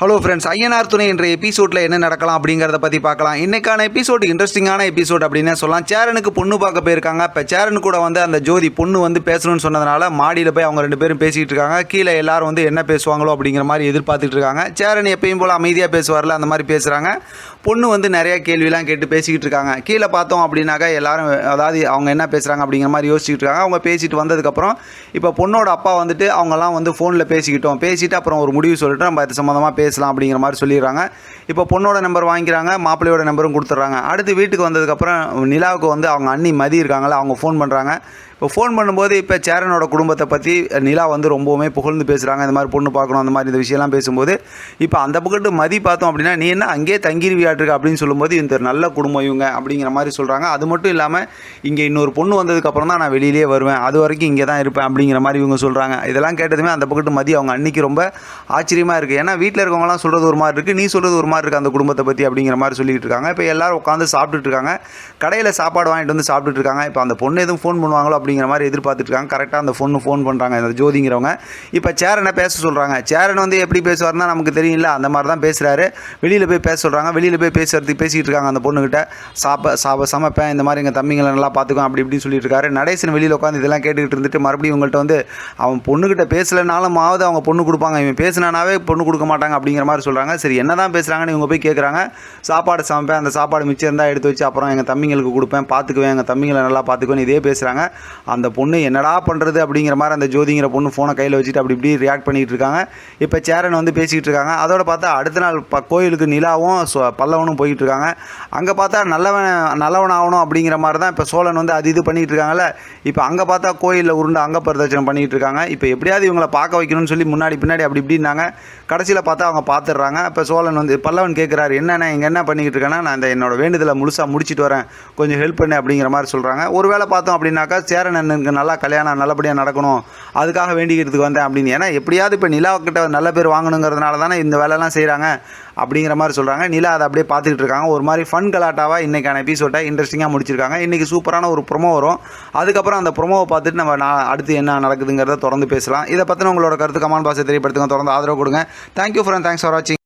Hello friends Ayyanar துணை என்ற எபிசோடில் என்ன நடக்கலாம் அப்படிங்கிறத பற்றி பார்க்கலாம். இன்றைக்கான எபிசோடு இன்ட்ரெஸ்டிங்கான எபிசோட் அப்படின்னு சொல்லலாம். சேரனுக்கு பொண்ணு பார்க்க போயிருக்காங்க. இப்போ சேரனு கூட வந்து அந்த ஜோதி பொண்ணு வந்து பேசணும்னு சொன்னதுனால மாடியில் போய் அவங்க ரெண்டு பேரும் பேசிகிட்டு இருக்காங்க. கீழே எல்லாரும் வந்து என்ன பேசுவாங்களோ அப்படிங்கிற மாதிரி எதிர்பார்த்துட்டு இருக்காங்க. சேரன் எப்பயும் போல் அமைதியாக பேசுவார்ல அந்த மாதிரி பேசுகிறாங்க பொண்ணு வந்து நிறைய கேள்விலாம் கேட்டு பேசிக்கிட்டு இருக்காங்க. கீழே பார்த்தோம் அப்படின்னாக்கா எல்லாரும் அதாவது அவங்க என்ன பேசுகிறாங்க அப்படிங்கிற மாதிரி யோசிச்சுட்டு இருக்காங்க. அவங்க பேசிட்டு வந்ததுக்கப்புறம் இப்போ பொண்ணோட அப்பா வந்துட்டு அவங்கெல்லாம் வந்து ஃபோனில் பேசிக்கிட்டோம். பேசிட்டு அப்புறம் ஒரு முடிவு சொல்லிட்டு நம்ம அது சம்மந்தமாக பேசலாம் அப்படிங்கிற மாதிரி சொல்லிடுறாங்க. இப்போ பொண்ணோட நம்பர் வாங்கிக்கிறாங்க மாப்பிள்ளையோட நம்பரும் கொடுத்துட்றாங்க. அடுத்து வீட்டுக்கு வந்ததுக்கப்புறம் நிலாவுக்கு வந்து அவங்க அண்ணி மதி இருக்காங்களா அவங்க ஃபோன் பண்ணுறாங்க இப்போ ஃபோன் பண்ணும்போது இப்போ சேரனோட குடும்பத்தை பற்றி நிலா வந்து ரொம்பவுமே புகழ்ந்து பேசுகிறாங்க இந்த மாதிரி பொண்ணு பார்க்கணும் அந்த மாதிரி இந்த விஷயம்லாம் பேசும்போது இப்போ அந்த பக்கத்து மதி பார்த்தோம் அப்படின்னா நீ என்ன அங்கேயே தங்கிருவியாட்டிருக்க அப்படின்னு சொல்லும்போது இந்த ஒரு நல்ல குடும்பம் இவங்க அப்படிங்கிற மாதிரி சொல்கிறாங்க அது மட்டும் இல்லாமல் இங்கே இன்னொரு பொண்ணு வந்ததுக்கப்புறம் தான் நான் வெளியிலே வருவேன். அது வரைக்கும் இங்கே தான் இருப்பேன் அப்படிங்கிற மாதிரி இவங்க சொல்கிறாங்க இதெல்லாம் கேட்டதுமே அந்த பக்கத்து மதி அவங்க அன்னைக்கு ரொம்ப ஆச்சரியமாக இருக்குது ஏன்னா வீட்டில் இருக்கவங்களாம் சொல்கிறது ஒரு மாதிரி இருக்குது நீ சொல்கிறது ஒரு மாதிரி இருக்குது அந்த குடும்பத்தை பற்றி அப்படிங்கிற மாதிரி சொல்லிட்டு இருக்காங்க. இப்போ எல்லாரும் உட்காந்து சாப்பிட்டுட்டு இருக்காங்க. கடையில் சாப்பாடு வாங்கிட்டு வந்து சாப்பிட்டுட்டு இருக்காங்க. இப்போ அந்த பொண்ணு எதுவும் ஃபோன் பண்ணுவாங்களோ அப்படிங்கிற மாதிரி எதிர்பார்த்துட்டு இருக்காங்க கரெக்டாக அந்த பொண்ணு ஃபோன் பண்ணுறாங்க இந்த ஜோதிங்கிறவங்க. இப்போ சேரனை பேச சொல்கிறாங்க சேரன் வந்து எப்படி பேசுவார்னா நமக்கு தெரியல அந்த மாதிரி தான் பேசுகிறாரு வெளியில் போய் பேச சொல்கிறாங்க வெளியில் போய் பேசுறதுக்கு பேசிகிட்டு இருக்காங்க அந்த பொண்ணுக்கிட்ட சாப்ப சாப்ப சமைப்பேன் இந்த மாதிரி எங்கள் தம்பிங்களை நல்லா பார்த்துக்குவேன் அப்படி இப்படின்னு சொல்லிட்டு இருக்காரு நடேசன் வெளியில் உட்காந்து இதெல்லாம் கேட்டுக்கிட்டு இருந்துட்டு மறுபடியும் உங்கள்கிட்ட வந்து அவன் பொண்ணுக்கிட்ட பேசலைனாலும் ஆவது அவங்க பொண்ணு கொடுப்பாங்க. இவன் பேசினானாவே பொண்ணு கொடுக்க மாட்டாங்க அப்படிங்கிற மாதிரி சொல்கிறாங்க சரி என்ன தான் பேசுகிறாங்கன்னு இவங்க போய் கேட்குறாங்க சாப்பாடு சமைப்பேன் அந்த சாப்பாடு மிச்சம் இருந்தால் எடுத்து வச்சு அப்புறம் எங்கள் தம்பிங்களுக்கு கொடுப்பேன் பார்த்துக்குவேன் எங்கள் தம்பிங்களை நல்லா பார்த்துக்குவேன் இதே பேசுகிறாங்க அந்த பொண்ணு என்னடா பண்ணுறது அப்படிங்கிற மாதிரி அந்த ஜோதிங்கிற பொண்ணு ஃபோனை கையில் வச்சுட்டு அப்படி இப்படி ரியாக்ட் பண்ணிகிட்டு இருக்காங்க. இப்போ சேரன் வந்து பேசிக்கிட்டு இருக்காங்க. அதோட பார்த்தா அடுத்த நாள் ப கோயிலுக்கு நிலாவும் பல்லவனும் போயிட்டு இருக்காங்க. அங்கே பார்த்தா நல்லவன் நல்லவன் ஆகணும் அப்படிங்கிற மாதிரி தான் இப்போ சோழன் வந்து அது இது பண்ணிகிட்டு இருக்காங்கல்ல. இப்போ அங்கே பார்த்தா கோயிலில் உருண்டு அங்க பிரதட்சணம் பண்ணிகிட்டு இருக்காங்க. இப்போ எப்படியாவது இவங்களை பார்க்க வைக்கணும்னு சொல்லி முன்னாடி பின்னாடி அப்படி இப்படின்னாங்க. கடைசியில் பார்த்தா அவங்க பார்த்துடுறாங்க. இப்போ சோழன் வந்து பல்லவன் கேட்குறாரு என்னென்ன இங்கே என்ன பண்ணிக்கிட்டு இருக்கேன்னா நான் இந்த என்னோட வேண்டுதலை முழுசாக முடிச்சிட்டு வரேன். கொஞ்சம் ஹெல்ப் பண்ணு அப்படிங்கிற மாதிரி சொல்கிறாங்க ஒரு வேளை பார்த்தோம் அப்படின்னாக்கா சேரன் அண்ணனுக்கு நல்லா கல்யாணம் நல்லபடியாக நடக்கணும். அதுக்காக வேண்டிக்கிறதுக்கு வந்தேன் அப்படின்னு. ஏன்னா எப்படியாவது இப்போ நிலாக்கிட்ட நல்ல பேர் வாங்கணுங்கிறதுனால தானே இந்த வேலைலாம் செய்கிறாங்க அப்படிங்கிற மாதிரி சொல்கிறாங்க நிலா அதை அப்படியே பார்த்துக்கிட்டு இருக்காங்க. ஒரு மாதிரி ஃபன் கலாட்டாவாக இன்றைக்கான எபிசோட்டை இன்ட்ரெஸ்டிங்காக முடிச்சிருக்காங்க. இன்றைக்கி சூப்பரான ஒரு ப்ரொமோ வரும். அதுக்கப்புறம் அந்த ப்ரொமோவை பார்த்துட்டு நம்ம நான் அடுத்து என்ன நடக்குதுங்கிறத தொடர்ந்து பேசலாம். இதை பற்றின உங்களோட கருத்து கமான் பாசை தெரியப்படுத்துங்க. தொடர்ந்து ஆதரவு கொடுங்க. தேங்க்யூ ஃப்ரெண்ட் தேங்க்ஸ் ஃபார் வாட்சிங்